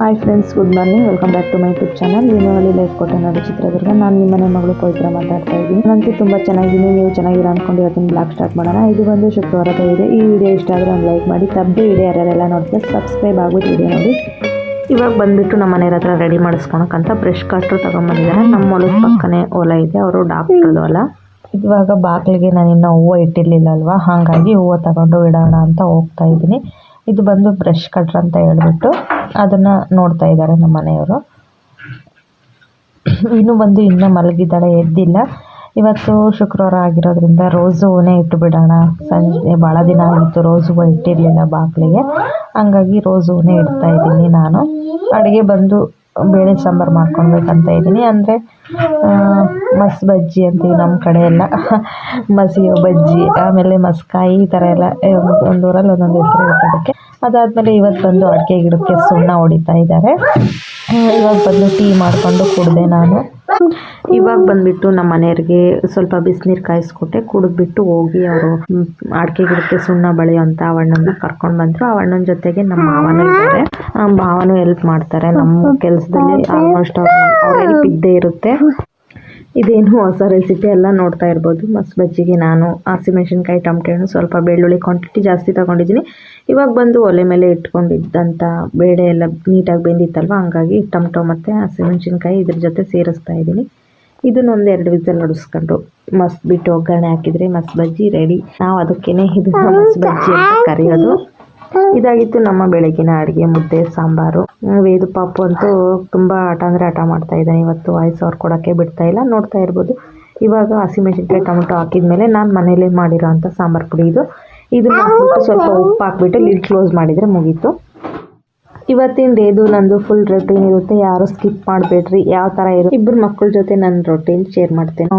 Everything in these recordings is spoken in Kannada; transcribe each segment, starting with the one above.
Hi friends good morning welcome back to my YouTube channel Vinovalli life Kottanadu Chitradurga. ನಾನು ನಿಮ್ಮನೆ ಮಗಳು ಪವಿತ್ರ ಮಾತಾಡ್ತಾ ಇದ್ದೀನಿ. ನನಗೆ ತುಂಬ ಚೆನ್ನಾಗಿದ್ದೀನಿ. ನೀವು ಚೆನ್ನಾಗಿರೋ ಅಂದ್ಕೊಂಡು ಇವತ್ತಿನ ಬ್ಲಾಗ್ ಸ್ಟಾರ್ಟ್ ಮಾಡೋಣ. ಇದು ಬಂದು ಶುಕ್ರವಾರದ ಇದೆ ಈ ವಿಡಿಯೋ ಇಷ್ಟ ಆದರೆ ಒಂದು ಲೈಕ್ ಮಾಡಿ. ತಪ್ಪದೆ ಇದೆ ಯಾರ್ಯಾರೆಲ್ಲ ನೋಡಿದ್ರೆ ಸಬ್ಸ್ಕ್ರೈಬ್ ಆಗೋದು ವಿಡಿಯೋ ನೋಡಿ. ಇವಾಗ ಬಂದ್ಬಿಟ್ಟು ನಮ್ಮ ಮನೆ ಹತ್ರ ರೆಡಿ ಮಾಡಿಸ್ಕೊಳಕ್ಕಂತ ಬ್ರಷ್ ಕಟ್ರು ತೊಗೊಂಬಂದಿದ್ದಾರೆ. ನಮ್ಮ ಹೊಲದ ಪಕ್ಕನೆ ಹೊಲ ಇದೆ. ಅವರು ಡಾಕ್ಟ್ರದು ಅಲ್ಲ. ಇವಾಗ ಬಾಗಿಲಿಗೆ ನಾನು ಇನ್ನೂ ಹೂವು ಇಟ್ಟಿರಲಿಲ್ಲ ಅಲ್ವಾ? ಹಾಗಾಗಿ ಹೂವು ತಗೊಂಡು ಇಡೋಣ ಅಂತ ಹೋಗ್ತಾ ಇದ್ದೀನಿ. ಇದು ಬಂದು ಬ್ರಷ್ ಕಟ್ರ್ ಅಂತ ಹೇಳ್ಬಿಟ್ಟು ಅದನ್ನು ನೋಡ್ತಾ ಇದ್ದಾರೆ ನಮ್ಮ ಮನೆಯವರು. ಇನ್ನು ಬಂದು ಇನ್ನೂ ಮಲಗಿದ್ದಾಳೆ, ಎದ್ದಿಲ್ಲ. ಇವತ್ತು ಶುಕ್ರವಾರ ಆಗಿರೋದ್ರಿಂದ ರೋಸು ಹೂವೇ ಇಟ್ಟು ಬಿಡೋಣ. ಸಂಜೆ ಭಾಳ ದಿನ ಆಗಿತ್ತು ರೋಸು ಹೂವು ಇಟ್ಟಿರಲಿಲ್ಲ ಬಾಗಿಲಿಗೆ ಹಂಗಾಗಿ ರೋಸು ಹೂವೇ ಇಡ್ತಾ ಇದ್ದೀನಿ ನಾನು. ಅಡುಗೆ ಬಂದು ಬೇಳೆ ಸಾಂಬಾರು ಮಾಡ್ಕೊಳ್ಬೇಕಂತ ಇದ್ದೀನಿ. ಅಂದರೆ ಮಸ್ ಬಜ್ಜಿ ಅಂತೀವಿ ನಮ್ಮ ಕಡೆ ಎಲ್ಲ. ಮಸಿಯೋ ಬಜ್ಜಿ, ಆಮೇಲೆ ಮಸ್ಕಾಯಿ ಈ ಥರ ಎಲ್ಲ ಒಂದು ಊರಲ್ಲಿ ಒಂದೊಂದು ಹೆಸರು ಇರುತ್ತೆ ಅದಕ್ಕೆ. ಅದಾದಮೇಲೆ ಇವತ್ತು ಬಂದು ಅಡಿಕೆ ಗಿಡಕ್ಕೆ ಸುಣ್ಣ ಹೊಡಿತಾ ಇದ್ದಾರೆ. ಇವಾಗ ಬಂದು ಟೀ ಮಾಡಿಕೊಂಡು ಕುಡಿದೆ ನಾನು. ಇವಾಗ ಬಂದ್ಬಿಟ್ಟು ನಮ್ಮ ಮನೆಯವ್ರಿಗೆ ಸ್ವಲ್ಪ ಬಿಸಿನೀರು ಕಾಯಿಸ್ಕೊಟ್ಟೆ, ಕುಡಿದ್ಬಿಟ್ಟು ಹೋಗಿ ಅವರು ಅಡಿಕೆ ಗಿಡಕ್ಕೆ ಸುಣ್ಣ ಬಳಿಯೋಂಥ ಅವಣ್ಣನ ಕರ್ಕೊಂಡು ಬಂದರು. ಅವಣ್ಣನ ಜೊತೆಗೆ ನಮ್ಮ ಮಾವನ ಇದ್ದಾರೆ. ಮಾವನು ಹೆಲ್ಪ್ ಮಾಡ್ತಾರೆ. ನಮ್ಮ ಕೆಲಸದಲ್ಲಿ ಆಲ್ಮೋಸ್ಟ್ ಅವ್ರ ಹೆಲ್ಪ್ ಇದ್ದೇ ಇರುತ್ತೆ. ಇದೇನು ಹೊಸ ರೆಸಿಪಿ ಎಲ್ಲ ನೋಡ್ತಾ ಇರ್ಬೋದು. ಮಸ್ ಬಜ್ಜಿಗೆ ನಾನು ಹಸಿಮೆಣಸಿನ್ಕಾಯಿ ಟೊಮಟೆ ಹಣ್ಣು ಸ್ವಲ್ಪ ಬೆಳ್ಳುಳ್ಳಿ ಕ್ವಾಂಟಿಟಿ ಜಾಸ್ತಿ ತೊಗೊಂಡಿದ್ದೀನಿ. ಇವಾಗ ಬಂದು ಒಲೆ ಮೇಲೆ ಇಟ್ಕೊಂಡಿದ್ದಂಥ ಬೇಳೆ ಎಲ್ಲ ನೀಟಾಗಿ ಬೆಂದಿತ್ತಲ್ವ? ಹಂಗಾಗಿ ಟೊಮಟೊ ಮತ್ತು ಹಸಿಮೆಣಸಿನ್ಕಾಯಿ ಇದ್ರ ಜೊತೆ ಸೇರಿಸ್ತಾ ಇದ್ದೀನಿ. ಇದನ್ನೊಂದು ಎರಡು ವಿಸಲ್ ಹೊಡಿಸ್ಕೊಂಡು ಮಸ್ತ್ ಬಿಟ್ಟು ಒಗ್ಗರಣೆ ಹಾಕಿದರೆ ಮಸ್ ಬಜ್ಜಿ ರೆಡಿ ನಾವು ಅದಕ್ಕೇನೆ ಇದನ್ನು ಮಸ್ ಬಜ್ಜಿ ಅಂತ ಕರೆಯೋದು. ಇದಾಗಿತ್ತು ನಮ್ಮ ಬೆಳಗಿನ ಅಡುಗೆ, ಮುದ್ದೆ, ಸಾಂಬಾರು. ವೇದು ಪಾಪು ಅಂತೂ ತುಂಬ ಆಟ ಅಂದರೆ ಆಟ ಮಾಡ್ತಾ ಇದ್ದಾನೆ. ಇವತ್ತು ವಾಯ್ಸ್ ಅವ್ರು ಕೊಡೋಕ್ಕೆ ಬಿಡ್ತಾ ಇಲ್ಲ, ನೋಡ್ತಾ ಇರ್ಬೋದು. ಇವಾಗ ಹಸಿಮೆಣಸಿನ್ಕಾಯಿ ಟೊಮೆಟೊ ಹಾಕಿದ್ಮೇಲೆ ನಾನು ಮನೇಲೇ ಮಾಡಿರೋ ಅಂಥ ಸಾಂಬಾರು ಪುಡಿ ಇದು. ಇದನ್ನ ಸ್ವಲ್ಪ ಉಪ್ಪು ಹಾಕ್ಬಿಟ್ಟು ಲಿಡ್ ಕ್ಲೋಸ್ ಮಾಡಿದರೆ ಮುಗೀತು. ಇವತ್ತಿನ ಡೇದು ನಂದು ಫುಲ್ ರೊಟೀನ್ ಇರುತ್ತೆ. ಯಾರು ಸ್ಕಿಪ್ ಮಾಡಬೇಡ್ರಿ. ಯಾವ ಥರ ಇರುತ್ತೆ ಇಬ್ಬರು ಮಕ್ಕಳ ಜೊತೆ ನನ್ನ ರೊಟೀನ್ ಶೇರ್ ಮಾಡ್ತೇನೆ.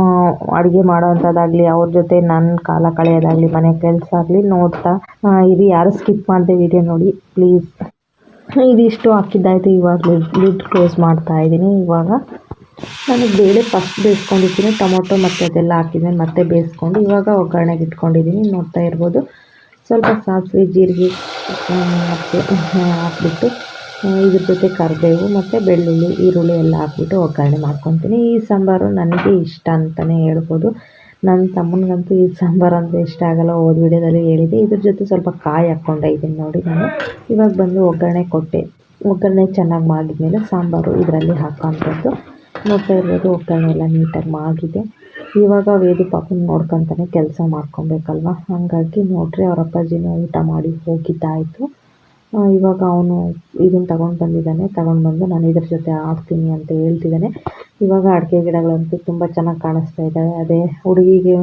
ಅಡುಗೆ ಮಾಡೋವಂಥದ್ದಾಗಲಿ, ಅವ್ರ ಜೊತೆ ನನ್ನ ಕಾಲ ಕಳೆಯೋದಾಗಲಿ, ಮನೆ ಕೆಲಸ ಆಗಲಿ ನೋಡ್ತಾ ಇದು ಯಾರು ಸ್ಕಿಪ್ ಮಾಡ್ದೆ ವಿಡಿಯೋ ನೋಡಿ ಪ್ಲೀಸ್ ಇದಿಷ್ಟು ಹಾಕಿದ್ದಾಯ್ತು. ಇವಾಗ ಲಿಡ್ ಕ್ಲೋಸ್ ಮಾಡ್ತಾ ಇದ್ದೀನಿ. ಇವಾಗ ನಾನು ಬೇಳೆ ಫಸ್ಟ್ ಬೇಯಿಸ್ಕೊಂಡಿದ್ದೀನಿ. ಟೊಮೊಟೊ ಮತ್ತು ಅದೆಲ್ಲ ಹಾಕಿದ್ಮೇಲೆ ಮತ್ತೆ ಬೇಯಿಸ್ಕೊಂಡು, ಇವಾಗ ಒಗ್ಗರಣೆಗೆ ಇಟ್ಕೊಂಡಿದ್ದೀನಿ. ನೋಡ್ತಾ ಇರ್ಬೋದು. ಸ್ವಲ್ಪ ಸಾಸಿವೆ, ಜೀರಿಗೆ ಹಾಕಿ ಹಾಕ್ಬಿಟ್ಟು ಇದ್ರ ಜೊತೆ ಕರಿಬೇವು ಮತ್ತು ಬೆಳ್ಳುಳ್ಳಿ, ಈರುಳ್ಳಿ ಎಲ್ಲ ಹಾಕ್ಬಿಟ್ಟು ಒಗ್ಗರಣೆ ಮಾಡ್ಕೊತೀನಿ. ಈ ಸಾಂಬಾರು ನನಗೆ ಇಷ್ಟ ಅಂತಲೇ ಹೇಳ್ಬೋದು. ನನ್ನ ತಮ್ಮನಿಗಂತೂ ಈ ಸಾಂಬಾರು ಅಂದರೆ ಇಷ್ಟ ಆಗಲ್ಲ. ಹೋದ ವಿಡಿಯೋದಲ್ಲಿ ಹೇಳಿದೆ ಇದ್ರ ಜೊತೆ ಸ್ವಲ್ಪ ಕಾಯಿ ಹಾಕ್ಕೊಂಡೆ ಇದ್ದೀನಿ ನೋಡಿ ನಾನು. ಇವಾಗ ಬಂದು ಒಗ್ಗರಣೆ ಕೊಟ್ಟೆ. ಒಗ್ಗರಣೆ ಚೆನ್ನಾಗಿ ಮಾಡಿದ್ಮೇಲೆ ಸಾಂಬಾರು ಇದರಲ್ಲಿ ಹಾಕೋಂಥದ್ದು ನೋಡ್ತಾ ಇರ್ಬೋದು ಒಗ್ಗರಣೆ ಎಲ್ಲ ನೀಟಾಗಿ ಆಗಿದೆ ಇವಾಗ ವೇದು ಪಾಪನ ನೋಡ್ಕೊತಾನೆ ಕೆಲಸ ಮಾಡ್ಕೊಬೇಕಲ್ವ? ಹಾಗಾಗಿ ನೋಡ್ರಿ ಅವ್ರ ಅಪ್ಪಾಜಿನೂ ಊಟ ಮಾಡಿ ಹೋಗಿದ್ದಾಯಿತು. ಇವಾಗ ಅವನು ಇದನ್ನು ತಗೊಂಡು ಬಂದಿದ್ದಾನೆ, ತಗೊಂಡು ಬಂದು ನಾನು ಇದ್ರ ಜೊತೆ ಆಡ್ತೀನಿ ಅಂತ ಹೇಳ್ತಿದ್ದಾನೆ. ಇವಾಗ ಅಡಿಕೆ ಗಿಡಗಳಂತೂ ತುಂಬ ಚೆನ್ನಾಗಿ ಕಾಣಿಸ್ತಾ ಇದ್ದಾವೆ ಅದೇ ಹುಡುಗಿಗೆ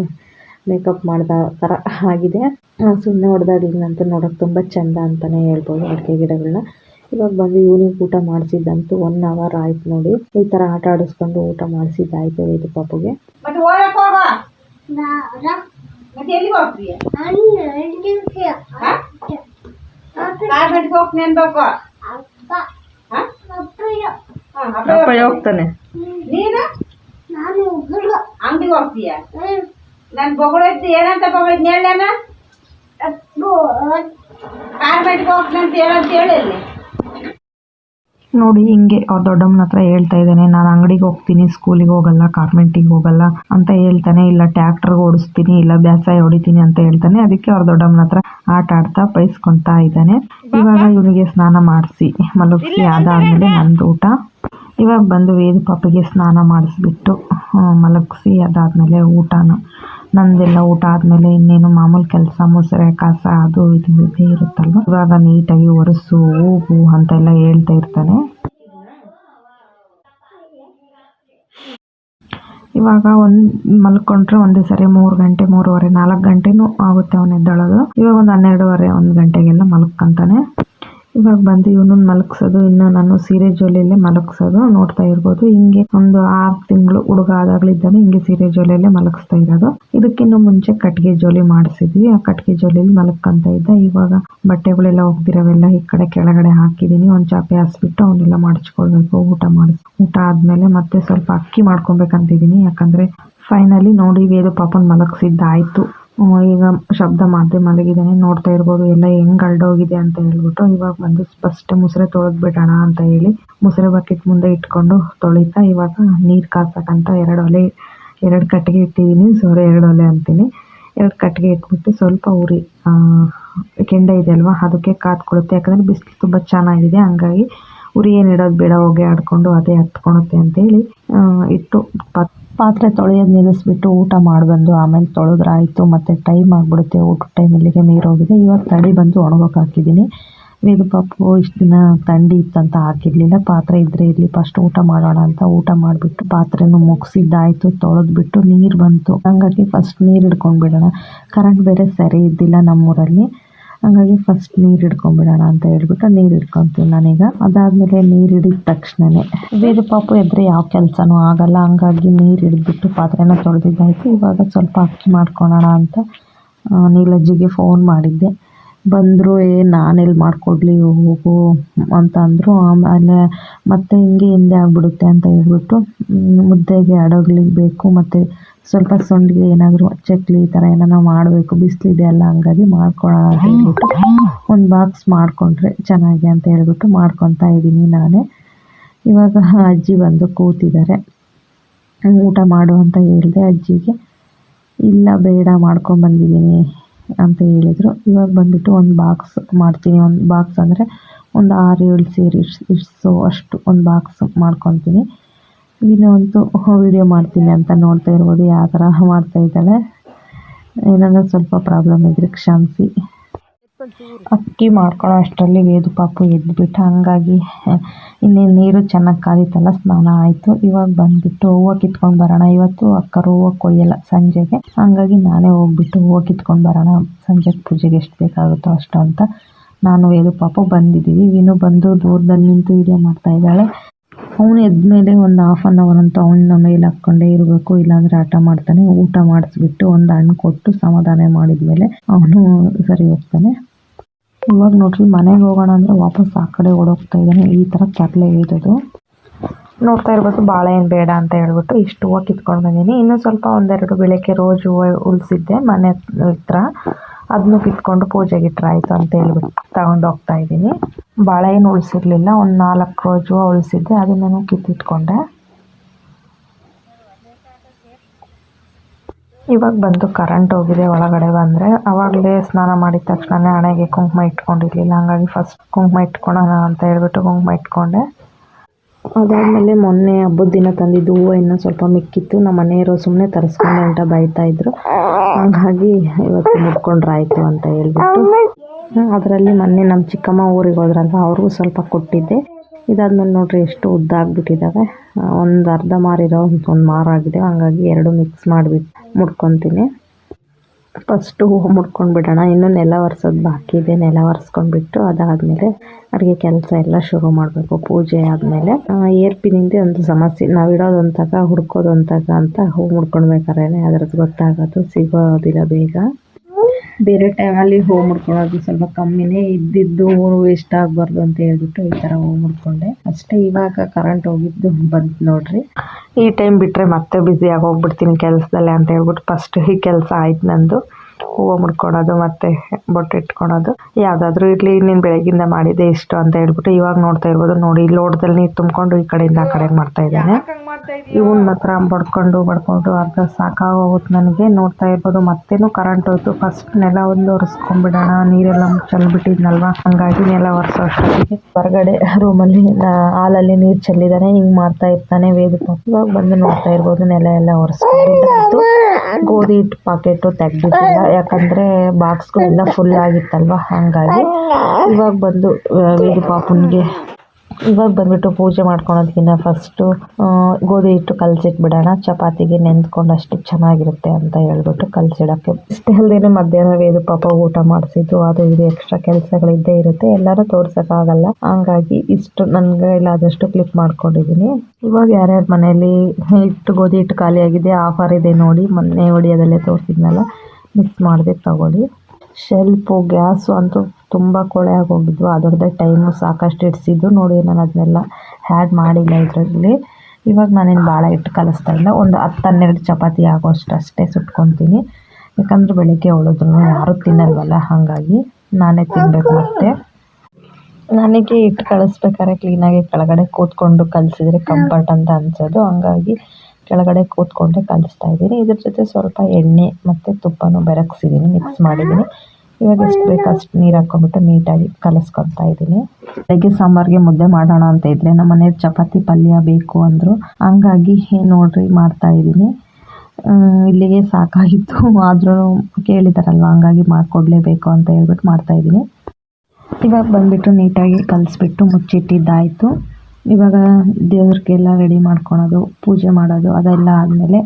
ಮೇಕಪ್ ಮಾಡಿದ ಥರ ಆಗಿದೆ. ಸುಮ್ಮನೆ ಹೊಡೆದಾಡಿದ್ನಂತೂ ನೋಡೋಕೆ ತುಂಬ ಚೆಂದ ಅಂತಲೇ ಹೇಳ್ಬೋದು ಅಡಿಕೆ ಗಿಡಗಳನ್ನ ಇವಾಗ ಬಂದು ಇವ್ನಿಗೆ ಊಟ ಮಾಡಿಸಿದ್ದಂತೂ ಒನ್ ಅವರ್ ಆಯ್ತು ನೋಡಿ. ಈ ಥರ ಆಟ ಆಡಿಸ್ಕೊಂಡು ಊಟ ಮಾಡಿಸಿದ್ದಾಯ್ತು ಇದು ಪಾಪುಗೆ ಹೋಗ್ತೀನಿ ಅನ್ಬೇಕು ಹಾ? ಹಾ, ಅಪ್ಪ ಅಪ್ಪ ಹೋಗ್ತಾನೆ. ನೀನು? ಅಂಗಡಿಗೆ ಹೋಗ್ತೀಯ? ನನ್ ಬೊಗಳಿದ್ದು ಏನಂತ ಬಗಳ ಕಾರ್ಮೆಂಟ್ಗೆ ಹೋಗ್ತೀನಿ ಅಂತ ಹೇಳಂತ ಹೇಳಿ ನೋಡಿ ಹಿಂಗೆ ಅವ್ರ ದೊಡ್ಡಮ್ಮನ ಹತ್ರ ಹೇಳ್ತಾ ಇದ್ದಾನೆ ನಾನು ಅಂಗಡಿಗೆ ಹೋಗ್ತೀನಿ ಸ್ಕೂಲಿಗೆ ಹೋಗಲ್ಲ ಕಾರ್ಮೆಂಟಿಗೆ ಹೋಗಲ್ಲ ಅಂತ ಹೇಳ್ತಾನೆ. ಇಲ್ಲ ಟ್ಯಾಕ್ಟರ್ಗೆ ಓಡಿಸ್ತೀನಿ ಇಲ್ಲ ಬೇಸಾಯ ಹೊಡಿತೀನಿ ಅಂತ ಹೇಳ್ತಾನೆ. ಅದಕ್ಕೆ ಅವ್ರ ದೊಡ್ಡಮ್ಮನ ಹತ್ರ ಆಟ ಆಡ್ತಾ ಬಯಸ್ಕೊತಾ ಇದ್ದಾನೆ. ಇವಾಗ ಇವನಿಗೆ ಸ್ನಾನ ಮಾಡಿಸಿ ಮಲಗಿಸಿ ಅದಾದ್ಮೇಲೆ ನಂದು ಊಟ. ಇವಾಗ ಬಂದು ವೇದ ಪಾಪಿಗೆ ಸ್ನಾನ ಮಾಡಿಸ್ಬಿಟ್ಟು ಮಲಗಿಸಿ ಅದಾದ್ಮೇಲೆ ಊಟನ ನಂದೆಲ್ಲ ಊಟ ಆದಮೇಲೆ ಇನ್ನೇನು ಮಾಮೂಲಿ ಕೆಲಸ, ಮುಸುರೆ, ಕಸ ಅದು ಇದು ಇದೇ ಇರುತ್ತಲ್ವ? ಇವಾಗ ನೀಟಾಗಿ ಒರೆಸು ಹೋಗು ಅಂತೆಲ್ಲ ಹೇಳ್ತಾ ಇರ್ತಾನೆ. ಇವಾಗ ಒಂದು ಮಲ್ಕೊಂಡ್ರೆ ಒಂದೇ ಸರಿ ಮೂರು ಗಂಟೆ, ಮೂರುವರೆ, ನಾಲ್ಕು ಗಂಟೆನೂ ಆಗುತ್ತೆ ಅವನು ಎದ್ದಳೋದು. ಇವಾಗ ಒಂದು ಹನ್ನೆರಡುವರೆ, ಒಂದು ಗಂಟೆಗೆಲ್ಲ ಮಲ್ಕೊಂತಾನೆ. ಇವಾಗ ಬಂದು ಇವನನ್ನ ಮಲಗಿಸೋದು, ಇನ್ನು ನಾನು ಸೀರೆ ಜೊಲೆಯಲ್ಲೇ ಮಲಗಿಸೋದು ನೋಡ್ತಾ ಇರ್ಬೋದು. ಹಿಂಗೆ ಒಂದು ಆರು ತಿಂಗಳು ಹುಡುಗ ಆದಾಗ್ಲಿದ್ದಾನೆ, ಹಿಂಗೆ ಸೀರೆ ಜೊಲೆಯಲ್ಲೇ ಮಲಗಿಸ್ತಾ ಇರೋದು. ಇದಕ್ಕಿಂತ ಮುಂಚೆ ಕಟ್ಟಿಗೆ ಜೋಲಿ ಮಾಡಿಸಿದ್ವಿ. ಆ ಕಟ್ಟಿಗೆ ಜೋಲಿಯಲ್ಲಿ ಮಲಗ್ಕೊಂತ ಇದ್ದ. ಇವಾಗ ಬಟ್ಟೆಗಳೆಲ್ಲ ಹೋಗ್ದಿರೋವೆಲ್ಲ ಈ ಕಡೆ ಕೆಳಗಡೆ ಹಾಕಿದ್ದೀನಿ. ಒಂದು ಚಾಪೆ ಹಾಸ್ಬಿಟ್ಟು ಅವನ್ನೆಲ್ಲ ಮಾಡಿಸ್ಕೊಳ್ಬೇಕು ಊಟ ಮಾಡಿಸ್, ಊಟ ಆದ್ಮೇಲೆ ಮತ್ತೆ ಸ್ವಲ್ಪ ಅಕ್ಕಿ ಮಾಡ್ಕೊಬೇಕಂತಿದ್ದೀನಿ. ಯಾಕಂದ್ರೆ ಫೈನಲಿ ನೋಡಿ ವೇದು ಪಾಪನ್ ಮಲಗಿಸಿದ್ದಾಯ್ತು. ಈಗ ಶಬ್ದ ಮಾಡದೆ ಮಲಗಿದ್ದಾನೆ ನೋಡ್ತಾ ಇರ್ಬೋದು, ಎಲ್ಲ ಹೆಂಗ್ ಹರಡೋಗಿದೆ ಅಂತ ಹೇಳ್ಬಿಟ್ಟು ಇವಾಗ ಬಂದು ಫಸ್ಟ್ ಮುಸ್ರೆ ತೊಳೆದು ಬಿಡೋಣ ಅಂತ ಹೇಳಿ ಮುಸ್ರೆ ಬಕೆಟ್ ಮುಂದೆ ಇಟ್ಕೊಂಡು ತೊಳಿತಾ ಇವಾಗ ನೀರ್ ಕಾಸಕ್ಕಂತ ಎರಡು ಒಲೆ, ಎರಡು ಕಟ್ಟಿಗೆ ಇಟ್ಟಿದ್ದೀನಿ, ಸೊರೆ ಎರಡು ಒಲೆ ಅಂತೀನಿ. ಎರಡು ಕಟ್ಟಿಗೆ ಇಟ್ಬಿಟ್ಟು ಸ್ವಲ್ಪ ಉರಿ ಕೆಂಡ ಇದೆ ಅಲ್ವಾ ಅದಕ್ಕೆ ಕಾದ್ಕೊಳುತ್ತೆ ಯಾಕಂದ್ರೆ ಬಿಸಿಲು ತುಂಬಾ ಚೆನ್ನಾಗಿದೆ, ಹಂಗಾಗಿ ಉರಿ ಏನು ಇಡೋದು, ಬೇಡ, ಹೊಗೆ ಆಡ್ಕೊಂಡು ಅದೇ ಹತ್ಕೊಳುತ್ತೆ ಅಂತೇಳಿ ಇಟ್ಟು ಪಾತ್- ಪಾತ್ರೆ ತೊಳೆಯೋದು ನಿಲ್ಲಿಸ್ಬಿಟ್ಟು ಊಟ ಮಾಡಿಬಂದು ಆಮೇಲೆ ತೊಳೆದ್ರಾಯಿತು, ಮತ್ತು ಟೈಮ್ ಆಗಿಬಿಡುತ್ತೆ, ಊಟದ ಟೈಮ್ ಇಲ್ಲಿಗೆ ಮೀರೋಗಿದೆ. ಇವಾಗ ತಡಿ ಬಂದು ಒಣಗೋಕೆ ಹಾಕಿದ್ದೀನಿ. ವೇದು ಪಾಪು ಇಷ್ಟು ದಿನ ಥಂಡಿ ಇತ್ತಂತ ಹಾಕಿರಲಿಲ್ಲ. ಪಾತ್ರೆ ಇದ್ದರೆ ಇರಲಿ, ಫಸ್ಟ್ ಊಟ ಮಾಡೋಣ ಅಂತ ಊಟ ಮಾಡಿಬಿಟ್ಟು ಪಾತ್ರೆನೂ ಮುಗಿಸಿದ್ದಾಯಿತು, ತೊಳೆದ್ಬಿಟ್ಟು ನೀರು ಬಂತು. ಹಂಗಾಗಿ ಫಸ್ಟ್ ನೀರು ಹಿಡ್ಕೊಂಡು ಬಿಡೋಣ. ಕರೆಂಟ್ ಬೇರೆ ಸರಿ ಇದ್ದಿಲ್ಲ ನಮ್ಮೂರಲ್ಲಿ. ಹಂಗಾಗಿ ಫಸ್ಟ್ ನೀರು ಹಿಡ್ಕೊಂಡ್ಬಿಡೋಣ ಅಂತ ಹೇಳ್ಬಿಟ್ಟು ನೀರು ಹಿಡ್ಕೊತೀನಿ ನಾನೀಗ. ಅದಾದಮೇಲೆ ನೀರು ಹಿಡಿದ ತಕ್ಷಣವೇ ಬೇರೆ ಪಾಪು ಎದ್ರೆ ಯಾವ ಕೆಲಸನೂ ಆಗಲ್ಲ, ಹಂಗಾಗಿ ನೀರು ಹಿಡಿದ್ಬಿಟ್ಟು ಪಾತ್ರೆನ ತೊಳೆದಿದ್ದಾಯ್ತು. ಇವಾಗ ಸ್ವಲ್ಪ ಅಕ್ಕಿ ಮಾಡ್ಕೊಳೋಣ ಅಂತ ನೀಲಜ್ಜಿಗೆ ಫೋನ್ ಮಾಡಿದ್ದೆ. ಬಂದರು, ಏ ನಾನೆಲ್ಲಿ ಮಾಡಿಕೊಡ್ಲಿ, ಹೋಗು, ಅಂತ ಅಂದರು. ಆಮೇಲೆ, ಮತ್ತೆ ಹಿಂಗೆ ಹಿಂದೆ ಆಗ್ಬಿಡುತ್ತೆ, ಅಂತ ಹೇಳ್ಬಿಟ್ಟು ಮುದ್ದೆಗೆ ಅಡಗ್ಲಿಗೆ ಬೇಕು, ಮತ್ತು ಸ್ವಲ್ಪ ಸಂಡಿಗೆ ಏನಾದರೂ ಚಕ್ಲಿ ಈ ಥರ ಏನಾರು ಮಾಡಬೇಕು ಬಿಸಿಲಿದೆ ಅಲ್ಲ, ಹಂಗಾಗಿ ಮಾಡ್ಕೊಳ್ಳೋಣ ಅಂತ ಹೇಳ್ಬಿಟ್ಟು ಒಂದು ಬಾಕ್ಸ್ ಮಾಡಿಕೊಂಡ್ರೆ ಚೆನ್ನಾಗಿ ಅಂತ ಹೇಳ್ಬಿಟ್ಟು ಮಾಡ್ಕೊತಾ ಇದ್ದೀನಿ ನಾನೇ. ಇವಾಗ ಅಜ್ಜಿ ಬಂದು ಕೂತಿದ್ದಾರೆ. ಊಟ ಮಾಡು ಅಂತ ಹೇಳಿದೆ ಅಜ್ಜಿಗೆ. ಇಲ್ಲ, ಬೇಡ ಮಾಡ್ಕೊಂಬಂದಿದ್ದೀನಿ ಅಂತ ಹೇಳಿದರು. ಇವಾಗ ಬಂದುಬಿಟ್ಟು ಒಂದು ಬಾಕ್ಸ್ ಮಾಡ್ತೀನಿ. ಒಂದು ಬಾಕ್ಸ್ ಅಂದರೆ ಒಂದು ಆರು ಏಳು ಸೇರಿ ಇಷ್ಟು ಅಷ್ಟು ಒಂದು ಬಾಕ್ಸ್ ಮಾಡ್ಕೊತೀನಿ. ವಿನೋ ಅಂತೂ ವಿಡಿಯೋ ಮಾಡ್ತೀನಿ ಅಂತ ನೋಡ್ತಾ ಇರ್ಬೋದು, ಯಾವ ಥರ ಮಾಡ್ತಾ ಇದ್ದಾಳೆ. ಏನಾದರೂ ಸ್ವಲ್ಪ ಪ್ರಾಬ್ಲಮ್ ಇದ್ರೆ ಕ್ಷಮಿಸಿ. ಅಕ್ಕಿ ಮಾಡ್ಕೊಳ್ಳೋ ಅಷ್ಟರಲ್ಲಿ ವೇದು ಪಾಪು ಎದ್ದುಬಿಟ್ಟು ಹಂಗಾಗಿ ಇನ್ನೇನು ನೀರು ಚೆನ್ನಾಗಿ ಕಾದಿತ್ತಲ್ಲ, ಸ್ನಾನ ಆಯಿತು. ಇವಾಗ ಬಂದುಬಿಟ್ಟು ಹೂವು ಕಿತ್ಕೊಂಡು ಬರೋಣ. ಇವತ್ತು ಅಕ್ಕರು ಹೂವು ಕೊಯ್ಯಲ್ಲ ಸಂಜೆಗೆ. ಹಂಗಾಗಿ ನಾನೇ ಹೋಗ್ಬಿಟ್ಟು ಹೂವು ಕಿತ್ಕೊಂಡು ಬರೋಣ. ಸಂಜೆಗೆ ಪೂಜೆಗೆ ಎಷ್ಟು ಬೇಕಾಗುತ್ತೋ ಅಷ್ಟು ಅಂತ ನಾನು ವೇದು ಪಾಪು ಬಂದಿದ್ದೀವಿ. ವಿನು ಬಂದು ದೂರದಲ್ಲಿ ನಿಂತು ವಿಡಿಯೋ ಮಾಡ್ತಾ ಇದ್ದಾಳೆ. ಅವನು ಎದ್ಮೇಲೆ ಒಂದು ಹಾಫ್ ಆನ್ ಅವರ್ ಅಂತ ಅವನ ಮೇಲೆ ಹಾಕ್ಕೊಂಡೇ ಇರಬೇಕು, ಇಲ್ಲಾಂದರೆ ಆಟ ಮಾಡ್ತಾನೆ, ಊಟ ಮಾಡಿಸ್ಬಿಟ್ಟು ಒಂದು ಹಣ್ಣು ಕೊಟ್ಟು ಸಮಾಧಾನ ಮಾಡಿದ್ಮೇಲೆ ಅವನು ಸರಿ ಹೋಗ್ತಾನೆ. ಇವಾಗ ನೋಡ್ರಿ, ಮನೆಗೆ ಹೋಗೋಣ ಅಂದರೆ ವಾಪಸ್ ಆ ಕಡೆ ಓಡೋಗ್ತಾ ಇದ್ದಾನೆ. ಈ ಥರ ಕ್ಯಾಪ್ಲೆ ಇರೋದು ನೋಡ್ತಾ ಇರ್ಬೋದು ಏನು ಬೇಡ ಅಂತ ಹೇಳ್ಬಿಟ್ಟು ಇಷ್ಟು ಹೂವು ಕಿತ್ಕೊಂಡು ಬಂದೀನಿ. ಇನ್ನೂ ಸ್ವಲ್ಪ ಒಂದೆರಡು ಬೆಳಗ್ಗೆ ರೋಜ್ ಹೂವು ಉಳಿಸಿದ್ದೆ ಮನೆ ಹತ್ರ. ಅದನ್ನು ಕಿತ್ಕೊಂಡು ಪೂಜೆಗೆ ಇಟ್ರೆ ಆಯಿತು ಅಂತ ಹೇಳ್ಬಿಟ್ಟು ತಗೊಂಡು ಹೋಗ್ತಾ ಇದ್ದೀನಿ. ಏನು ಉಳಿಸಿರ್ಲಿಲ್ಲ, ಒಂದು ನಾಲ್ಕು ರೋಜು ಉಳಿಸಿದ್ದೆ, ಅದನ್ನು ಕಿತ್ತಿಟ್ಕೊಂಡೆ. ಇವಾಗ ಬಂದು ಕರೆಂಟ್ ಹೋಗಿದೆ, ಒಳಗಡೆ ಬಂದರೆ. ಅವಾಗಲೇ ಸ್ನಾನ ಮಾಡಿದ ತಕ್ಷಣನೇ ಹಣೆಗೆ ಕುಂಕುಮ ಇಟ್ಕೊಂಡಿರಲಿಲ್ಲ, ಹಂಗಾಗಿ ಫಸ್ಟ್ ಕುಂಕುಮ ಇಟ್ಕೊಳ್ಳೋಣ ಅಂತ ಹೇಳ್ಬಿಟ್ಟು ಕುಂಕುಮ ಇಟ್ಕೊಂಡೆ. ಅದಾದಮೇಲೆ ಮೊನ್ನೆ ಹಬ್ಬದ ದಿನ ತಂದಿದ್ದು ಹೂವು ಇನ್ನೂ ಸ್ವಲ್ಪ ಮಿಕ್ಕಿತ್ತು. ನಮ್ಮ ಮನೆಯವರು ಸುಮ್ಮನೆ ತರಿಸ್ಕೊಂಡೆ ಅಂತ ಬೈತಾ ಇದ್ರು. ಹಾಗಾಗಿ ಇವತ್ತು ಮುಟ್ಕೊಂಡ್ರೆ ಆಯಿತು ಅಂತ ಹೇಳ್ಬಿಟ್ಟು. ಅದರಲ್ಲಿ ಮೊನ್ನೆ ನಮ್ಮ ಚಿಕ್ಕಮ್ಮ ಊರಿಗೆ ಹೋದ್ರಲ್ವ, ಅವ್ರಿಗೂ ಸ್ವಲ್ಪ ಕೊಟ್ಟಿದ್ದೆ. ಇದಾದ್ಮೇಲೆ ನೋಡ್ರಿ ಎಷ್ಟು ಉದ್ದ ಆಗ್ಬಿಟ್ಟಿದ್ದಾವೆ ಒಂದು ಅರ್ಧ ಮಾರಿರೋ ಒಂದು ಮಾರಾಗಿದೆ. ಹಂಗಾಗಿ ಎರಡು ಮಿಕ್ಸ್ ಮಾಡಿಬಿಟ್ಟು ಮುಡ್ಕೊತೀನಿ ಫಸ್ಟು ಹೂವು ಮುಡ್ಕೊಂಡು ಬಿಡೋಣ. ಇನ್ನೂ ನೆಲ ಒರೆಸೋದು ಬಾಕಿ ಇದೆ. ನೆಲ ಒರೆಸ್ಕೊಂಡ್ಬಿಟ್ಟು ಅದಾದಮೇಲೆ ಅಡುಗೆ ಕೆಲಸ ಎಲ್ಲ ಶುರು ಮಾಡಬೇಕು. ಪೂಜೆ ಆದಮೇಲೆ ಏರ್ಪಿನಿಂದ ಒಂದು ಸಮಸ್ಯೆ. ನಾವು ಹುಡ್ಕೋದು ಒಂತಾಗ ಅಂತ ಹೂ ಮುಡ್ಕೊಳ್ಬೇಕಾದ್ರೆ ಅದ್ರದ್ದು ಗೊತ್ತಾಗೋದು, ಸಿಗೋದಿಲ್ಲ ಬೇಗ. ಬೇರೆ ಟೈಮಲ್ಲಿ ಹೂ ಮುಡ್ಕೊಳೋದು ಸ್ವಲ್ಪ ಕಮ್ಮಿನೇ ಇದ್ದಿದ್ದು ಹೂವು ವೇಸ್ಟ್ ಆಗಬಾರ್ದು ಅಂತ ಹೇಳ್ಬಿಟ್ಟು ಈ ಥರ ಹೂ ಮುಡ್ಕೊಂಡೆ. ಅಷ್ಟೇ ಇವಾಗ ಕರೆಂಟ್ ಹೋಗಿದ್ದು ಬಂತು ನೋಡ್ರಿ. ಈ ಟೈಮ್ ಬಿಟ್ಟರೆ ಮತ್ತೆ ಬ್ಯುಸಿ ಆಗಿ ಹೋಗ್ಬಿಡ್ತೀನಿ ಕೆಲಸದಲ್ಲೇ ಅಂತ ಹೇಳ್ಬಿಟ್ಟು ಫಸ್ಟ್ ಈ ಕೆಲಸ ಆಯ್ತು ನಂದು. ಹೂವು ಮುಡ್ಕೊಳೋದು ಮತ್ತೆ ಬೊಟ್ಟು ಇಟ್ಕೊಳೋದು. ಯಾವುದಾದ್ರೂ ಇರಲಿ ನೀನು ಬೆಳಗಿಂದ ಮಾಡಿದ್ದೆ ಇಷ್ಟು ಅಂತ ಹೇಳ್ಬಿಟ್ಟು ಇವಾಗ ನೋಡ್ತಾ ಇರ್ಬೋದು. ನೋಡಿ ಲೋಟದಲ್ಲಿ ನೀರು ತುಂಬಿಕೊಂಡು ಈ ಕಡೆಯಿಂದ ಆ ಕಡೆಗೆ ಮಾಡ್ತಾ ಇದ್ದಾನೆ. ಇವನ್ ಮಾತ್ರ ಬಡ್ಕೊಂಡು ಬಡ್ಕೊಂಡು ಅರ್ಧ ಸಾಕಾಗೋಗುತ್ತೆ ನನಗೆ. ನೋಡ್ತಾ ಇರ್ಬೋದು ಮತ್ತೇನು ಕರೆಂಟ್ ಹೋಯ್ತು. ಫಸ್ಟ್ ನೆಲ ಒಂದು ಒರೆಸ್ಕೊಂಡ್ಬಿಡೋಣ ನೀರೆಲ್ಲ ಚೆಲ್ಬಿಟ್ಟಿದ್ನಲ್ವಾ? ಹಂಗಾಗಿ ನೆಲ ಒರೆಸೋ ಅಷ್ಟೊತ್ತಿಗೆ ಹೊರಗಡೆ ರೂಮಲ್ಲಿ ಹಾಲಲ್ಲಿ ನೀರು ಚೆಲ್ಲಿದಾನೆ. ಹಿಂಗೆ ಮಾಡ್ತಾ ಇರ್ತಾನೆ ವೇದ ಇವಾಗ ಬಂದು ನೋಡ್ತಾ ಇರ್ಬೋದು ನೆಲ ಎಲ್ಲ ಒರೆಸ್ಕೊಂಡಿದ್ದಾಯ್ತು ಗೋಧಿ ಹಿಟ್ಟು ಪಾಕೆಟು ತೆಗ್ದಿಟ್ಟಿಲ್ಲ ಯಾಕಂದ್ರೆ ಬಾಕ್ಸ್ಗಳೆಲ್ಲ ಫುಲ್ ಆಗಿತ್ತಲ್ವ? ಹಂಗಾಗಿ ಇವಾಗ ಬಂದು ವೇದು ಪಾಪುನಿಗೆ ಇವಾಗ ಬಂದ್ಬಿಟ್ಟು ಪೂಜೆ ಮಾಡ್ಕೊಳೋದ್ಕಿಂತ ಫಸ್ಟು ಗೋಧಿ ಹಿಟ್ಟು ಕಲಸಿಟ್ಬಿಡೋಣ. ಚಪಾತಿಗೆ ನೆಂದ್ಕೊಂಡು ಅಷ್ಟು ಚೆನ್ನಾಗಿರುತ್ತೆ ಅಂತ ಹೇಳ್ಬಿಟ್ಟು ಕಲಸಿಡೋಕ್ಕೆ ಇಷ್ಟು ಅಲ್ಲದೆ ಮಧ್ಯಾಹ್ನ ವೇದು ಪಾಪ ಊಟ ಮಾಡಿಸಿದ್ದು. ಅದು ಇದು ಎಕ್ಸ್ಟ್ರಾ ಕೆಲಸಗಳಿದ್ದೇ ಇರುತ್ತೆ. ಎಲ್ಲರೂ ತೋರ್ಸೋಕ್ಕಾಗಲ್ಲ. ಹಂಗಾಗಿ ಇಷ್ಟು ನನಗೆ ಇಲ್ಲ, ಆದಷ್ಟು ಕ್ಲಿಪ್ ಮಾಡ್ಕೊಂಡಿದ್ದೀನಿ ಇವಾಗ ಯಾರ್ಯಾರ ಮನೆಯಲ್ಲಿ ಹಿಟ್ಟು, ಗೋಧಿ ಹಿಟ್ಟು ಖಾಲಿಯಾಗಿದೆ ಆಫರ್ ಇದೆ ನೋಡಿ. ಮೊನ್ನೆ ಒಡಿಯೋದಲ್ಲೇ ತೋರಿಸಿದ್ನಲ್ಲ. ಮಿಕ್ಸ್ ಮಾಡಿದೆ ತಗೊಳ್ಳಿ. ಶೆಲ್ಪು ಗ್ಯಾಸು ಅಂತೂ ತುಂಬ ಕೊಳೆ ಆಗೋಗಿದ್ವು. ಅದರದ್ದೇ ಟೈಮು ಸಾಕಷ್ಟು ಇಡಿಸಿದ್ದು. ನೋಡಿ ನಾನು ಅದನ್ನೆಲ್ಲ ಹ್ಯಾಡ್ ಮಾಡಿಲ್ಲ ಇದರಲ್ಲಿ. ಇವಾಗ ನಾನೇನು ಭಾಳ ಹಿಟ್ಟು ಕಲಿಸ್ತಾ ಇಲ್ಲ. ಒಂದು ಹತ್ತು ಹನ್ನೆರಡು ಚಪಾತಿ ಆಗೋಷ್ಟು ಅಷ್ಟೇ ಸುಟ್ಕೊತೀನಿ. ಯಾಕಂದ್ರೆ ಬೆಳಿಗ್ಗೆ ಉಳಿದ್ರು ಯಾರೂ ತಿನ್ನಲ್ವಲ್ಲ, ಹಾಗಾಗಿ ನಾನೇ ತಿನ್ನಬೇಕು ಮತ್ತೆ. ನನಗೆ ಹಿಟ್ಟು ಕಳಿಸ್ಬೇಕಾದ್ರೆ ಕ್ಲೀನಾಗಿ ಕೆಳಗಡೆ ಕೂತ್ಕೊಂಡು ಕಲಿಸಿದ್ರೆ ಕಂಫರ್ಟ್ ಅಂತ ಅನ್ಸೋದು. ಹಂಗಾಗಿ ಕೆಳಗಡೆ ಕೂತ್ಕೊಂಡೆ ಕಲಿಸ್ತಾ ಇದ್ದೀನಿ. ಇದ್ರ ಜೊತೆ ಸ್ವಲ್ಪ ಎಣ್ಣೆ ಮತ್ತು ತುಪ್ಪನೂ ಬೆರಗಿಸಿದೀನಿ ಮಿಕ್ಸ್ ಮಾಡಿದ್ದೀನಿ. ಇವಾಗ ಎಷ್ಟು ಬೇಕು ಅಷ್ಟು ನೀರು ಹಾಕ್ಕೊಂಬಿಟ್ಟು ನೀಟಾಗಿ ಕಲಿಸ್ಕೊತಾ ಇದ್ದೀನಿ. ಬೆಳಗ್ಗೆ ಸಾಂಬಾರಿಗೆ ಮುದ್ದೆ ಮಾಡೋಣ ಅಂತ ಇದ್ರೆ ನಮ್ಮ ಮನೆ ಚಪಾತಿ ಪಲ್ಯ ಬೇಕು ಅಂದರು. ಹಂಗಾಗಿ ನೋಡ್ರಿ ಮಾಡ್ತಾ ಇದ್ದೀನಿ. ಇಲ್ಲಿಗೆ ಸಾಕಾಗಿತ್ತು. ಆದರೂ ಕೇಳಿದಾರಲ್ವ ಹಂಗಾಗಿ ಮಾಡಿಕೊಡ್ಲೇಬೇಕು ಅಂತ ಹೇಳ್ಬಿಟ್ಟು ಮಾಡ್ತಾ ಇದ್ದೀನಿ. ಇವಾಗ ಬಂದುಬಿಟ್ಟು ನೀಟಾಗಿ ಕಲಿಸ್ಬಿಟ್ಟು ಮುಚ್ಚಿಟ್ಟಿದ್ದಾಯಿತು. ಇವಾಗ ದೇವ್ರಿಗೆಲ್ಲ ರೆಡಿ ಮಾಡ್ಕೊಳೋದು, ಪೂಜೆ ಮಾಡೋದು, ಅದೆಲ್ಲ ಆದಮೇಲೆ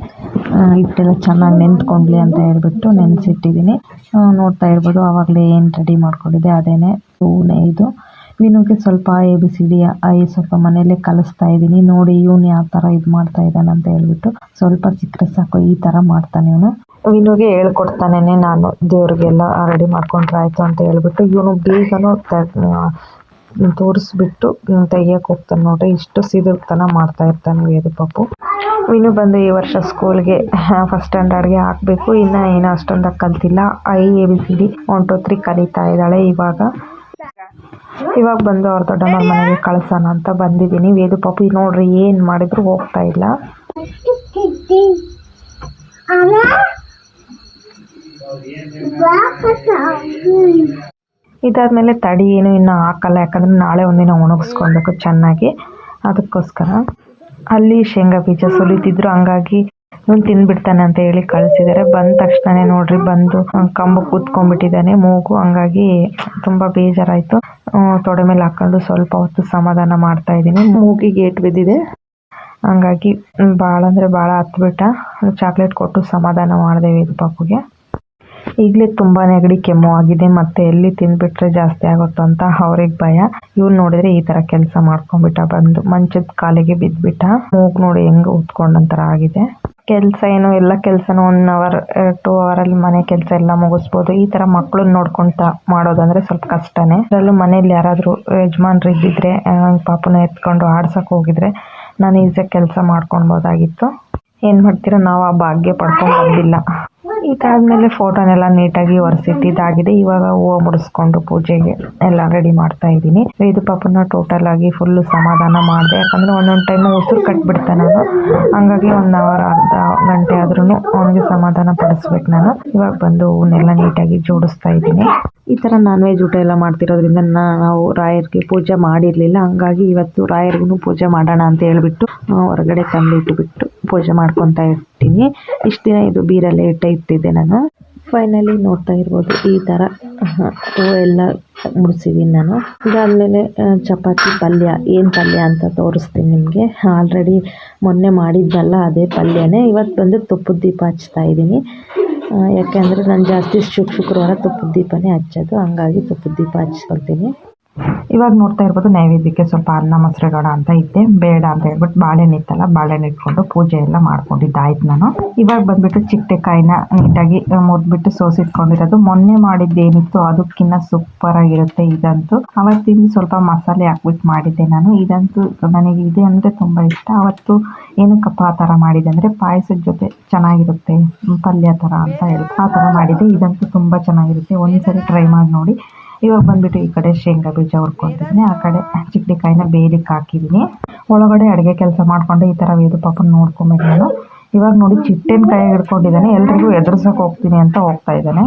ಹಿಟ್ಟೆಲ್ಲ ಚೆನ್ನಾಗಿ ನೆಂದ್ಕೊಂಡ್ಲಿ ಅಂತ ಹೇಳ್ಬಿಟ್ಟು ನೆನೆಸಿಟ್ಟಿದ್ದೀನಿ ನೋಡ್ತಾ ಇರ್ಬೋದು ಆವಾಗಲೇ ಏನು ರೆಡಿ ಮಾಡ್ಕೊಂಡಿದ್ದೆ, ಅದೇನೆ ಹೂನೆ ಇದು. ವಿನುಗೆ ಸ್ವಲ್ಪ ಎ ಬಿ ಸಿ ಡಿ ಐ ಸ್ವಲ್ಪ ಮನೇಲೆ ಕಲಿಸ್ತಾ ಇದ್ದೀನಿ ನೋಡಿ, ಇವನು ಯಾವ ಥರ ಇದು ಮಾಡ್ತಾ ಇದ್ದಾನೆ ಅಂತ ಹೇಳ್ಬಿಟ್ಟು ಸ್ವಲ್ಪ ಸಿಕ್ಕರೆ ಸಾಕು, ಈ ಥರ ಮಾಡ್ತಾನೆ ಇವನು. ವಿನುಗೆ ಹೇಳ್ಕೊಡ್ತಾನೆ ನಾನು, ದೇವ್ರಿಗೆಲ್ಲ ರೆಡಿ ಮಾಡ್ಕೊಂಡ್ರೆ ಆಯಿತು ಅಂತ ಹೇಳ್ಬಿಟ್ಟು, ಇವನು ಬೇಗನೂ ತೋರಿಸ್ಬಿಟ್ಟು ತೆಗಿಯಕ್ಕೆ ಹೋಗ್ತಾನೆ ನೋಡ್ರಿ. ಇಷ್ಟು ಸೀದಲ್ತನ ಮಾಡ್ತಾ ಇರ್ತಾನೆ ವೇದು ಪಾಪು. ಇನ್ನು ಬಂದು ಈ ವರ್ಷ ಸ್ಕೂಲ್ಗೆ ಫಸ್ಟ್ ಸ್ಟ್ಯಾಂಡರ್ಡ್ಗೆ ಹಾಕಬೇಕು. ಇನ್ನು ಏನು ಅಷ್ಟೊಂದು ಕಲ್ತಿಲ್ಲ I A B C D one two three ಕಲಿತಾ ಇದ್ದಾಳೆ ಇವಾಗ. ಇವಾಗ ಬಂದು ಅವ್ರ ದೊಡ್ಡಮ್ಮ ಮನೆಗೆ ಕಳ್ಸೋಣ ಅಂತ ಬಂದಿದ್ದೀನಿ. ವೇದು ಪಾಪು ನೋಡ್ರಿ, ಏನು ಮಾಡಿದ್ರು ಹೋಗ್ತಾ ಇಲ್ಲ. ಇದಾದ್ಮೇಲೆ ತಡಿ ಏನು ಇನ್ನು ಹಾಕಲ್ಲ, ಯಾಕಂದ್ರೆ ನಾಳೆ ಒಂದಿನ ಒಣಗಿಸ್ಕೊಳ್ಬೇಕು ಚೆನ್ನಾಗಿ. ಅದಕ್ಕೋಸ್ಕರ ಅಲ್ಲಿ ಶೇಂಗಾ ಬೀಜ ಸುಲಿತಿದ್ರು ಹಂಗಾಗಿ ಇವನು ತಿಂದ್ಬಿಡ್ತಾನೆ ಅಂತ ಹೇಳಿ ಕಳಿಸಿದ್ದಾರೆ ಬಂದ ತಕ್ಷಣನೇ ನೋಡ್ರಿ, ಬಂದು ಕಂಬ ಕೂತ್ಕೊಂಡ್ಬಿಟ್ಟಿದ್ದಾನೆ ಮೂಗು, ಹಂಗಾಗಿ ತುಂಬ ಬೇಜಾರಾಯಿತು. ತೊಡೆ ಮೇಲೆ ಹಾಕೊಂಡು ಸ್ವಲ್ಪ ಹೊತ್ತು ಸಮಾಧಾನ ಮಾಡ್ತಾ ಇದ್ದೀನಿ. ಮೂಗಿಗೆ ಏಟ್ ಬಿದ್ದಿದೆ. ಹಂಗಾಗಿ ಭಾಳ ಅಂದರೆ ಭಾಳ ಹತ್ಬಿಟ್ಟ ಚಾಕ್ಲೇಟ್ ಕೊಟ್ಟು ಸಮಾಧಾನ ಮಾಡಿದೆ ಇದು ಪಾಪುಗೆ. ಈಗಲೇ ತುಂಬಾ ನೆಗಡಿ ಕೆಮ್ಮು ಆಗಿದೆ, ಮತ್ತೆ ಎಲ್ಲಿ ತಿಂದ್ಬಿಟ್ರೆ ಜಾಸ್ತಿ ಆಗುತ್ತೋ ಅಂತ ಅವ್ರಿಗೆ ಭಯ. ಇವ್ನು ನೋಡಿದ್ರೆ ಈ ತರ ಕೆಲಸ ಮಾಡ್ಕೊಂಡ್ಬಿಟ್ಟ ಬಂದು, ಮಂಚದ ಕಾಲಿಗೆ ಬಿದ್ದ್ಬಿಟ್ಟ ಮೂಗ್ ನೋಡಿ ಹೆಂಗ್ ಉತ್ಕೊಂಡಂತರ ಆಗಿದೆ. ಕೆಲಸ ಏನು ಎಲ್ಲ ಕೆಲಸನೂ ಒನ್ ಅವರ್ ಟೂ ಅಲ್ಲಿ ಮನೆ ಕೆಲಸ ಎಲ್ಲ ಮುಗಿಸ್ಬೋದು. ಈ ತರ ಮಕ್ಕಳನ್ನ ನೋಡ್ಕೊಂತ ಮಾಡೋದಂದ್ರೆ ಸ್ವಲ್ಪ ಕಷ್ಟನೇ. ಅದರಲ್ಲೂ ಮನೇಲಿ ಯಾರಾದರೂ ಯಜಮಾನ್ರು ಇದ್ದಿದ್ರೆ ಪಾಪನ ಎತ್ಕೊಂಡು ಆಡ್ಸಕ್ಕೆ ಹೋಗಿದ್ರೆ ನಾನು ಈಸಿಯಾಗಿ ಕೆಲಸ ಮಾಡ್ಕೊಳ್ಬೋದಾಗಿತ್ತು. ಏನು ಮಾಡ್ತೀರಾ? ನಾವು ಆ ಭಾಗ್ಯ ಪಡ್ಕೊಂಡು ಬಂದಿಲ್ಲ. ಇದಾದ್ಮೇಲೆ ಫೋಟೋನೆಲ್ಲ ನೀಟಾಗಿ ಒರೆಸಿಟ್ಟಿದ್ದಾಗಿದೆ ಇವಾಗ ಹೂವು ಮುಡಿಸ್ಕೊಂಡು ಪೂಜೆಗೆ ಎಲ್ಲ ರೆಡಿ ಮಾಡ್ತಾ ಇದ್ದೀನಿ. ಇದು ಪಾಪನ ಟೋಟಲ್ ಆಗಿ ಫುಲ್ ಸಮಾಧಾನ ಮಾಡಿದೆ. ಯಾಕಂದ್ರೆ ಒಂದೊಂದು ಟೈಮ್ ಉಸಿರು ಕಟ್ಬಿಡ್ತಾನೆ ನಾನು. ಹಂಗಾಗಿ ಒನ್ ಅವರ್ ಅರ್ಧ ಗಂಟೆ ಆದ್ರೂ ಅವನಿಗೆ ಸಮಾಧಾನ ಪಡಿಸ್ಬೇಕು ನಾನು. ಇವಾಗ ಬಂದು ಹೂವನ್ನೆಲ್ಲ ನೀಟಾಗಿ ಜೋಡಿಸ್ತಾ ಇದ್ದೀನಿ. ಈ ಥರ ನಾನ್ ವೆಜ್ ಊಟ ಎಲ್ಲ ಮಾಡ್ತಿರೋದ್ರಿಂದ ನಾವು ರಾಯರ್ಗೆ ಪೂಜೆ ಮಾಡಿರಲಿಲ್ಲ. ಹಂಗಾಗಿ ಇವತ್ತು ರಾಯರ್ಗು ಪೂಜೆ ಮಾಡೋಣ ಅಂತ ಹೇಳ್ಬಿಟ್ಟು ಹೊರಗಡೆ ತಂದಿಟ್ಟುಬಿಟ್ಟು ಪೂಜೆ ಮಾಡ್ಕೊತಾ ಇರ್ತೀನಿ. ಇಷ್ಟು ದಿನ ಇದು ಬೀರಲ್ಲೇ ಇಟ್ಟೆ ಇಟ್ಟಿದ್ದೆ ನಾನು. ಫೈನಲಿ ನೋಡ್ತಾ ಇರ್ಬೋದು ಈ ಥರ ಎಲ್ಲ ಮುಡಿಸಿದ್ದೀನಿ ನಾನು. ಇದಾದಮೇಲೆ ಚಪಾತಿ ಪಲ್ಯ. ಏನು ಪಲ್ಯ ಅಂತ ತೋರಿಸ್ತೀನಿ ನಿಮಗೆ. ಆಲ್ರೆಡಿ ಮೊನ್ನೆ ಮಾಡಿದ್ದಲ್ಲ ಅದೇ ಪಲ್ಯನೇ. ಇವತ್ತು ಬಂದು ತುಪ್ಪದ ದೀಪ ಹಚ್ತಾ ಇದ್ದೀನಿ. ಯಾಕೆಂದರೆ ನಾನು ಜಾಸ್ತಿ ಶುಕ್ ಶುಕ್ರವಾರ ತುಪ್ಪದ ದೀಪನೇ ಹಚ್ಚೋದು. ಹಂಗಾಗಿ ತುಪ್ಪದ ದೀಪ ಹಚ್ಕೊಳ್ತೀನಿ. ಇವಾಗ ನೋಡ್ತಾ ಇರ್ಬೋದು ನೈವೇದ್ಯಕ್ಕೆ ಸ್ವಲ್ಪ ಅನ್ನ, ಮೊಸರು ಇಡೋಣ ಅಂತ ಇದ್ದೆ. ಬೇಡ ಅಂತ ಹೇಳ್ಬಿಟ್ಟು ಬಾಳೆಹಣ್ಣು ಇತ್ತಲ್ಲ, ಬಾಳೆಹಣ್ಣು ಇಟ್ಕೊಂಡು ಪೂಜೆ ಎಲ್ಲ ಮಾಡ್ಕೊಂಡಿದ್ದಾಯ್ತು ನಾನು. ಇವಾಗ ಬಂದ್ಬಿಟ್ಟು ಚಿಟ್ಟೆಕಾಯಿನ ನೀಟಾಗಿ ಮುರಿದ್ಬಿಟ್ಟು ಸೋಸಿಟ್ಕೊಂಡಿರೋದು ಮೊನ್ನೆ ಮಾಡಿದ್ದೇನಿತ್ತು ಅದಕ್ಕಿಂತ ಸೂಪರ್ ಆಗಿರುತ್ತೆ ಇದಂತೂ. ಅವತ್ತಿಂದ ಸ್ವಲ್ಪ ಮಸಾಲೆ ಹಾಕ್ಬಿಟ್ಟು ಮಾಡಿದ್ದೆ ನಾನು. ಇದಂತೂ ನನಗೆ ಇದೆ ಅಂದರೆ ತುಂಬ ಇಷ್ಟ. ಅವತ್ತು ಏನಕ್ಕಪ್ಪ ಆ ಥರ ಮಾಡಿದೆ ಅಂದರೆ ಪಾಯಸದ ಜೊತೆ ಚೆನ್ನಾಗಿರುತ್ತೆ, ಪಲ್ಯ ಥರ ಅಂತ ಹೇಳಿ ಆ ಥರ ಮಾಡಿದ್ದೆ. ಇದಂತೂ ತುಂಬ ಚೆನ್ನಾಗಿರುತ್ತೆ. ಒಂದ್ಸರಿ ಟ್ರೈ ಮಾಡಿ ನೋಡಿ. ಇವಾಗ ಬಂದ್ಬಿಟ್ಟು ಈ ಕಡೆ ಶೇಂಗಾ ಬೀಜ ಹುರ್ಕೊತಿದ್ದೀನಿ ಆ ಕಡೆ ಚಿಕ್ಕಡಿಕಾಯಿನ ಬೇಯಲಿಕ್ಕೆ ಹಾಕಿದ್ದೀನಿ ಒಳಗಡೆ ಅಡುಗೆ ಕೆಲಸ ಮಾಡಿಕೊಂಡು ಈ ಥರ ವೇದು ಪಾಪ ನೋಡ್ಕೊಬೇಕು ನಾನು. ಇವಾಗ ನೋಡಿ ಚಿಟ್ಟೆನ ಕೈ ಹಿಡ್ಕೊಂಡಿದ್ದಾನೆ ಎಲ್ರಿಗೂ ಎದುರ್ಸಕ್ಕೆ ಹೋಗ್ತೀನಿ ಅಂತ ಹೋಗ್ತಾ ಇದ್ದಾನೆ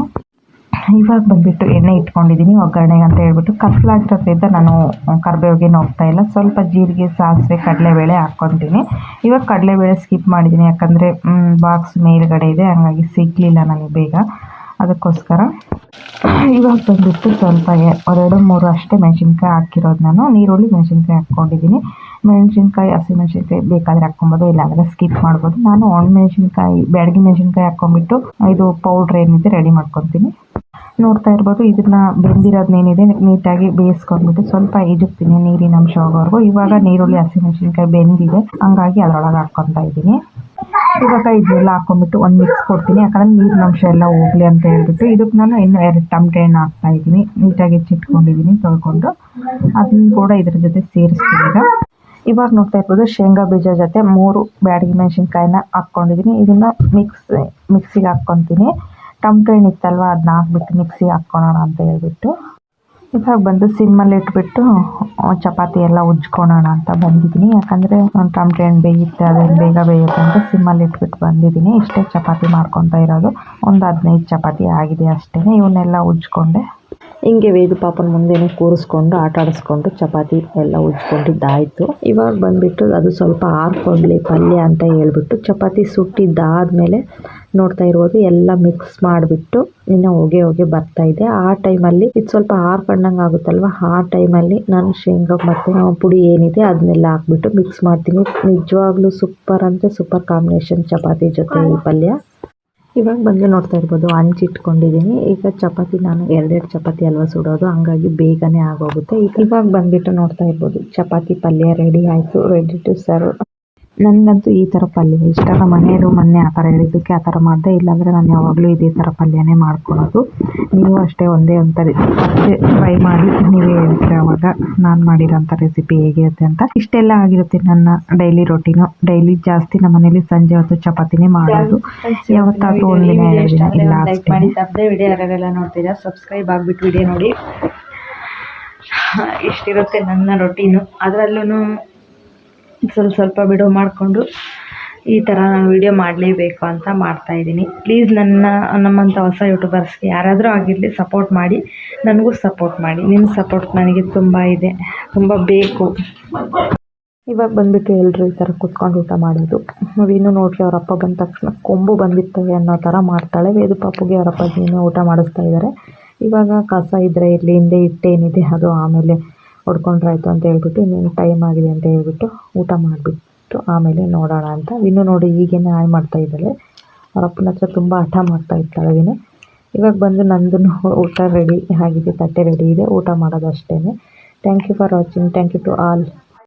ಇವಾಗ ಬಂದ್ಬಿಟ್ಟು ಎಣ್ಣೆ ಇಟ್ಕೊಂಡಿದ್ದೀನಿ ಒಗ್ಗರಣೆಗೆ ಅಂತ ಹೇಳ್ಬಿಟ್ಟು ಕತ್ಲಾಗಿರೋದ್ರಿಂದ ನಾನು ಕರ್ಬೇವಿಗೇನು ಹೋಗ್ತಾ ಇಲ್ಲ. ಸ್ವಲ್ಪ ಜೀರಿಗೆ, ಸಾಸಿವೆ, ಕಡಲೆಬೇಳೆ ಹಾಕ್ಕೊತೀನಿ. ಇವಾಗ ಕಡಲೆಬೇಳೆ ಸ್ಕಿಪ್ ಮಾಡಿದ್ದೀನಿ ಯಾಕಂದರೆ ಬಾಕ್ಸ್ ಮೇಲ್ಗಡೆ ಇದೆ, ಹಂಗಾಗಿ ಸಿಗಲಿಲ್ಲ ನನಗೆ ಬೇಗ. ಅದಕ್ಕೋಸ್ಕರ. ಇವಾಗ ಬಂದುಬಿಟ್ಟು ಸ್ವಲ್ಪ ಎರಡು ಮೂರು ಅಷ್ಟೇ ಮೆಣಸಿನ್ಕಾಯಿ ಹಾಕಿರೋದು ನಾನು. ನೀರುಳ್ಳಿ ಮೆಣಸಿನ್ಕಾಯಿ ಹಾಕ್ಕೊಂಡಿದ್ದೀನಿ. ಮೆಣಸಿನ್ಕಾಯಿ ಹಸಿಮೆಣಸಿನ್ಕಾಯಿ ಬೇಕಾದರೆ ಹಾಕ್ಕೊಬೋದು, ಇಲ್ಲಾಂದರೆ ಸ್ಕಿಪ್ ಮಾಡ್ಬೋದು. ನಾನು ಒಣ ಮೆಣಸಿನ್ಕಾಯಿ, ಬ್ಯಾಡಗಿ ಮೆಣಸಿನ್ಕಾಯಿ ಹಾಕ್ಕೊಂಬಿಟ್ಟು ಇದು ಪೌಡ್ರ್ ಏನಿದೆ ರೆಡಿ ಮಾಡ್ಕೊತೀನಿ. ನೋಡ್ತಾ ಇರ್ಬೋದು, ಇದನ್ನ ಬೆಂದಿರೋದನ್ನೇನಿದೆ ನೀಟಾಗಿ ಬೇಯಿಸ್ಕೊಂಡ್ಬಿಟ್ಟು ಸ್ವಲ್ಪ ಇಜುಕ್ತೀನಿ ನೀರಿನ ಅಂಶ ಹೋಗೋವರೆಗೂ ಇವಾಗ ನೀರುಳ್ಳಿ, ಹಸಿಮೆಣಸಿನ್ಕಾಯಿ ಬೆಂದಿದೆ, ಹಂಗಾಗಿ ಅದರೊಳಗೆ ಹಾಕ್ಕೊತಾ ಇದ್ದೀನಿ. ಇವಾಗ ಇದನ್ನೆಲ್ಲ ಹಾಕೊಂಡ್ಬಿಟ್ಟು ಒಂದು ಮಿಕ್ಸ್ ಕೊಡ್ತೀನಿ. ಯಾಕಂದ್ರೆ ನೀರಿನ ಅಂಶ ಎಲ್ಲ ಹೋಗ್ಲಿ ಅಂತ ಹೇಳ್ಬಿಟ್ಟು ಇದಕ್ಕೆ ನಾನು ಇನ್ನು ಎರಡು ಟಮಟೆ ಹಣ್ಣು ಹಾಕ್ತಾ ಇದ್ದೀನಿ. ನೀಟಾಗಿ ಹೆಚ್ಚಿಟ್ಕೊಂಡಿದ್ದೀನಿ ತೊಳ್ಕೊಂಡು. ಅದನ್ನ ಕೂಡ ಇದ್ರ ಜೊತೆ ಸೇರಿಸ್ತೀನಿ ಈಗ. ಇವಾಗ ನೋಡ್ತಾ ಇರ್ಬೋದು, ಶೇಂಗಾ ಬೀಜ ಜೊತೆ ಮೂರು ಬ್ಯಾಡಗಿ ಮೆಣಸಿನ್ಕಾಯಿನ ಹಾಕ್ಕೊಂಡಿದ್ದೀನಿ. ಇದನ್ನು ಮಿಕ್ಸ್ ಮಿಕ್ಸಿಗೆ ಹಾಕ್ಕೊತೀನಿ. ಟೊಮ್ಟೊ ಹಣ್ಣು ಇತ್ತಲ್ವ? ಅದನ್ನ ಹಾಕ್ಬಿಟ್ಟು ಮಿಕ್ಸಿಗೆ ಹಾಕ್ಕೊಳೋಣ ಅಂತ ಹೇಳ್ಬಿಟ್ಟು. ಇವಾಗ ಬಂದು ಸಿಮ್ಮಲ್ಲಿ ಇಟ್ಬಿಟ್ಟು ಚಪಾತಿ ಎಲ್ಲ ಉಜ್ಕೊಳೋಣ ಅಂತ ಬಂದಿದ್ದೀನಿ. ಯಾಕಂದರೆ ಟೊಮ್ಟೊ ಹಣ್ಣು ಬೇಯುತ್ತೆ ಅದೇನು ಬೇಗ ಬೇಯುತ್ತೆ ಅಂತ ಸಿಮ್ಮಲ್ಲಿ ಇಟ್ಬಿಟ್ಟು ಬಂದಿದ್ದೀನಿ. ಇಷ್ಟೇ ಚಪಾತಿ ಮಾಡ್ಕೊತಾ ಇರೋದು. ಒಂದು ಹದಿನೈದು ಚಪಾತಿ ಆಗಿದೆ ಅಷ್ಟೇ ಇವನ್ನೆಲ್ಲ ಉಜ್ಕೊಂಡೆ. ಹಿಂಗೆ ವೇದು ಪಾಪನ ಮುಂದೆನೇ ಕೂರಿಸ್ಕೊಂಡು, ಆಟ ಆಡಿಸ್ಕೊಂಡು ಚಪಾತಿ ಎಲ್ಲ ಉಜ್ಕೊಂಡಿದ್ದಾಯಿತು. ಇವಾಗ ಬಂದ್ಬಿಟ್ಟು ಅದು ಸ್ವಲ್ಪ ಆರ್ಕೊಳ್ಳಿ ಪಲ್ಯ ಅಂತ ಹೇಳ್ಬಿಟ್ಟು ಚಪಾತಿ ಸುಟ್ಟಿದ್ದಾದಮೇಲೆ ನೋಡ್ತಾ ಇರ್ಬೋದು, ಎಲ್ಲ ಮಿಕ್ಸ್ ಮಾಡಿಬಿಟ್ಟು ಇನ್ನು ಹೋಗಿ ಹೋಗಿ ಬರ್ತಾ ಇದೆ. ಆ ಟೈಮಲ್ಲಿ ಇದು ಸ್ವಲ್ಪ ಆರ್ಕೊಂಡಂಗೆ ಆಗುತ್ತಲ್ವ? ಆ ಟೈಮಲ್ಲಿ ನಾನು ಶೇಂಗಾ ಮತ್ತು ಪುಡಿ ಏನಿದೆ ಅದನ್ನೆಲ್ಲ ಹಾಕ್ಬಿಟ್ಟು ಮಿಕ್ಸ್ ಮಾಡ್ತೀನಿ. ನಿಜವಾಗ್ಲೂ ಸೂಪರ್ ಅಂದರೆ ಸೂಪರ್ ಕಾಂಬಿನೇಷನ್ ಚಪಾತಿ ಜೊತೆ ಈ ಪಲ್ಯ. ಇವಾಗ ಬಂದು ನೋಡ್ತಾ ಇರ್ಬೋದು ಹಂಚಿಟ್ಕೊಂಡಿದ್ದೀನಿ ಈಗ ಚಪಾತಿ ನಾನು ಎರಡೆರಡು ಚಪಾತಿ ಅಲ್ವಾ ಸುಡೋದು, ಹಂಗಾಗಿ ಬೇಗನೆ ಆಗೋಗುತ್ತೆ. ಇವಾಗ ಬಂದ್ಬಿಟ್ಟು ನೋಡ್ತಾ ಇರ್ಬೋದು, ಚಪಾತಿ ಪಲ್ಯ ರೆಡಿ ಆಯಿತು ರೆಡಿ ಟು ಸರ್ವ್ ನನಗಂತೂ ಈ ಥರ ಪಲ್ಯ ಇಷ್ಟ ನಮ್ಮ ಮನೆಯವರು ಮೊನ್ನೆ ಆ ಥರ ಹೇಳಿದ್ದಕ್ಕೆ ಆ ಥರ ಮಾಡಿದೆ ಇಲ್ಲಾಂದರೆ ನಾನು ಯಾವಾಗಲೂ ಇದೇ ಥರ ಪಲ್ಯನೇ ಮಾಡ್ಕೊಳ್ಳೋದು ನೀವು ಅಷ್ಟೇ ಒಂದೇ ಒಂಥರ ಟ್ರೈ ಮಾಡಿ ನೀವೇ ಹೇಳ್ತೀರ ಅವಾಗ ನಾನು ಮಾಡಿರೋಂಥ ರೆಸಿಪಿ ಹೇಗಿರುತ್ತೆ ಅಂತ. ಇಷ್ಟೆಲ್ಲ ಆಗಿರುತ್ತೆ ನನ್ನ ಡೈಲಿ ರೊಟೀನು ಡೈಲಿ ಜಾಸ್ತಿ ನಮ್ಮ ಮನೇಲಿ ಸಂಜೆ ಹೊತ್ತು ಚಪಾತಿನೇ ಮಾಡೋದು. ಯಾವತ್ತಾದ್ರೂ ಒಂದಿನ ಎರಡು ದಿನ ಇಲ್ಲ ಲೈಕ್ ಮಾಡಿ ತಪ್ಪದೆ ವಿಡಿಯೋ ಯಾರೆಲ್ಲ ನೋಡ್ತೀರಾ ಸಬ್ಸ್ಕ್ರೈಬ್ ಆಗಿಬಿಟ್ಟು ವಿಡಿಯೋ ನೋಡಿ. ಇಷ್ಟಿರುತ್ತೆ ನನ್ನ ರೊಟೀನು ಅದರಲ್ಲೂ ಸ್ವಲ್ಪ ಸ್ವಲ್ಪ ವಿಡಿಯೋ ಮಾಡಿಕೊಂಡು ಈ ಥರ ನಾನು ವಿಡಿಯೋ ಮಾಡಲೇಬೇಕು ಅಂತ ಮಾಡ್ತಾ ಇದ್ದೀನಿ. ಪ್ಲೀಸ್ ನನ್ನ, ನಮ್ಮಂಥ ಹೊಸ ಯೂಟ್ಯೂಬರ್ಸ್ಗೆ ಯಾರಾದರೂ ಆಗಿರಲಿ ಸಪೋರ್ಟ್ ಮಾಡಿ, ನನಗೂ ಸಪೋರ್ಟ್ ಮಾಡಿ. ನಿಮ್ಮ ಸಪೋರ್ಟ್ ನನಗೆ ತುಂಬ ಇದೆ. ತುಂಬ ಬೇಕು. ಇವಾಗ ಬಂದ್ಬಿಟ್ಟು ಎಲ್ಲರೂ ಈ ಥರ ಕುತ್ಕೊಂಡು ಊಟ ಮಾಡೋದು. ನಾವಿನ್ನು ನೋಡ್ರಿ ಅವರಪ್ಪ ಬಂದ ತಕ್ಷಣ ಕೊಂಬು ಬಂದಿರ್ತವೆ ಅನ್ನೋ ಥರ ಮಾಡ್ತಾಳೆ. ವೇದು ಪಾಪುಗೆ ಅವರಪ್ಪ ಊಟ ಮಾಡಿಸ್ತಾ ಇದ್ದಾರೆ. ಇವಾಗ ಕಸ ಇದ್ದರೆ ಇರಲಿ ಹಿಂದೆ ಇಟ್ಟೇನಿದೆ, ಅದು ಆಮೇಲೆ ಹೊಡ್ಕೊಂಡ್ರಾಯ್ತು ಅಂತ ಹೇಳ್ಬಿಟ್ಟು ಇನ್ನೇನು ಟೈಮ್ ಆಗಿದೆ ಅಂತ ಹೇಳ್ಬಿಟ್ಟು ಊಟ ಮಾಡಿಬಿಟ್ಟು ಆಮೇಲೆ ನೋಡೋಣ ಅಂತ. ಇನ್ನು ನೋಡಿ ಈಗೇನೆ ಹಾಯ್ ಮಾಡ್ತಾ ಇದ್ದಾಳೆ. ಅವ್ರ ಅಪ್ಪನ ಹತ್ರ ತುಂಬ ಹಠ ಮಾಡ್ತಾ ಇರ್ತಾಳೆ ಇವಾಗ ಬಂದು ನಂದು ಊಟ ರೆಡಿ ಆಗಿದೆ, ತಟ್ಟೆ ರೆಡಿ ಇದೆ. ಊಟ ಮಾಡೋದು ಅಷ್ಟೇ thank you for watching thank you to all